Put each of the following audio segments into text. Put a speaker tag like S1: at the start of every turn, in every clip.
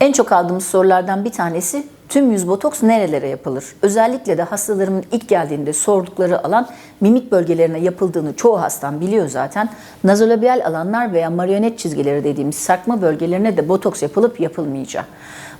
S1: En çok aldığımız sorulardan bir tanesi tüm yüz botoks nerelere yapılır? Özellikle de hastalarımın ilk geldiğinde sordukları alan mimik bölgelerine yapıldığını çoğu hastam biliyor zaten. Nazolabiyal alanlar veya marionet çizgileri dediğimiz sarkma bölgelerine de botoks yapılıp yapılmayacağı.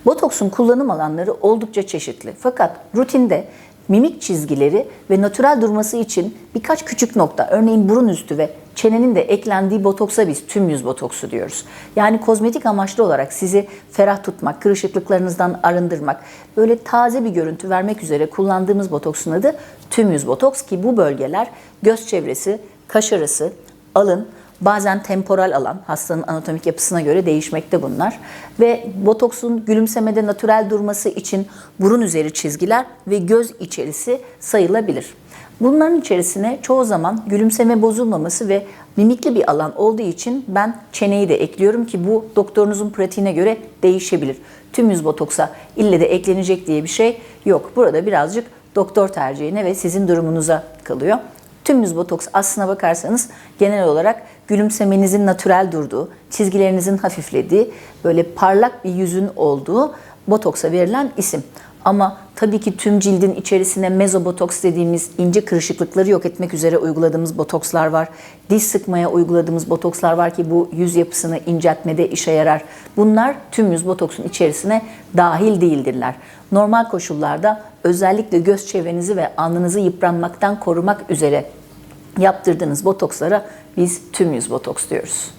S1: Botoksun kullanım alanları oldukça çeşitli. Fakat rutinde mimik çizgileri ve natürel durması için birkaç küçük nokta, örneğin burun üstü ve çenenin de eklendiği botoksa biz tüm yüz botoksu diyoruz. Yani kozmetik amaçlı olarak sizi ferah tutmak, kırışıklıklarınızdan arındırmak, böyle taze bir görüntü vermek üzere kullandığımız botoksun adı tüm yüz botoks ki bu bölgeler göz çevresi, kaş arası, alın, Bazen temporal alan, hastanın anatomik yapısına göre değişmekte bunlar. Ve botoksun gülümsemede natürel durması için burun üzeri çizgiler ve göz içerisi sayılabilir. Bunların içerisine çoğu zaman gülümseme bozulmaması ve mimikli bir alan olduğu için ben çeneyi de ekliyorum ki bu doktorunuzun pratiğine göre değişebilir. Tüm yüz botoksa ille de eklenecek diye bir şey yok. Burada birazcık doktor tercihine ve sizin durumunuza kalıyor. Tüm yüz botoks aslına bakarsanız genel olarak gülümsemenizin natürel durduğu, çizgilerinizin hafiflediği, böyle parlak bir yüzün olduğu botoksa verilen isim. Ama tabii ki tüm cildin içerisine mezobotoks dediğimiz ince kırışıklıkları yok etmek üzere uyguladığımız botokslar var. Diş sıkmaya uyguladığımız botokslar var ki bu yüz yapısını inceltmede işe yarar. Bunlar tüm yüz botoksun içerisine dahil değildirler. Normal koşullarda özellikle göz çevrenizi ve alnınızı yıpranmaktan korumak üzere yaptırdığınız botokslara biz tüm yüz botoks diyoruz.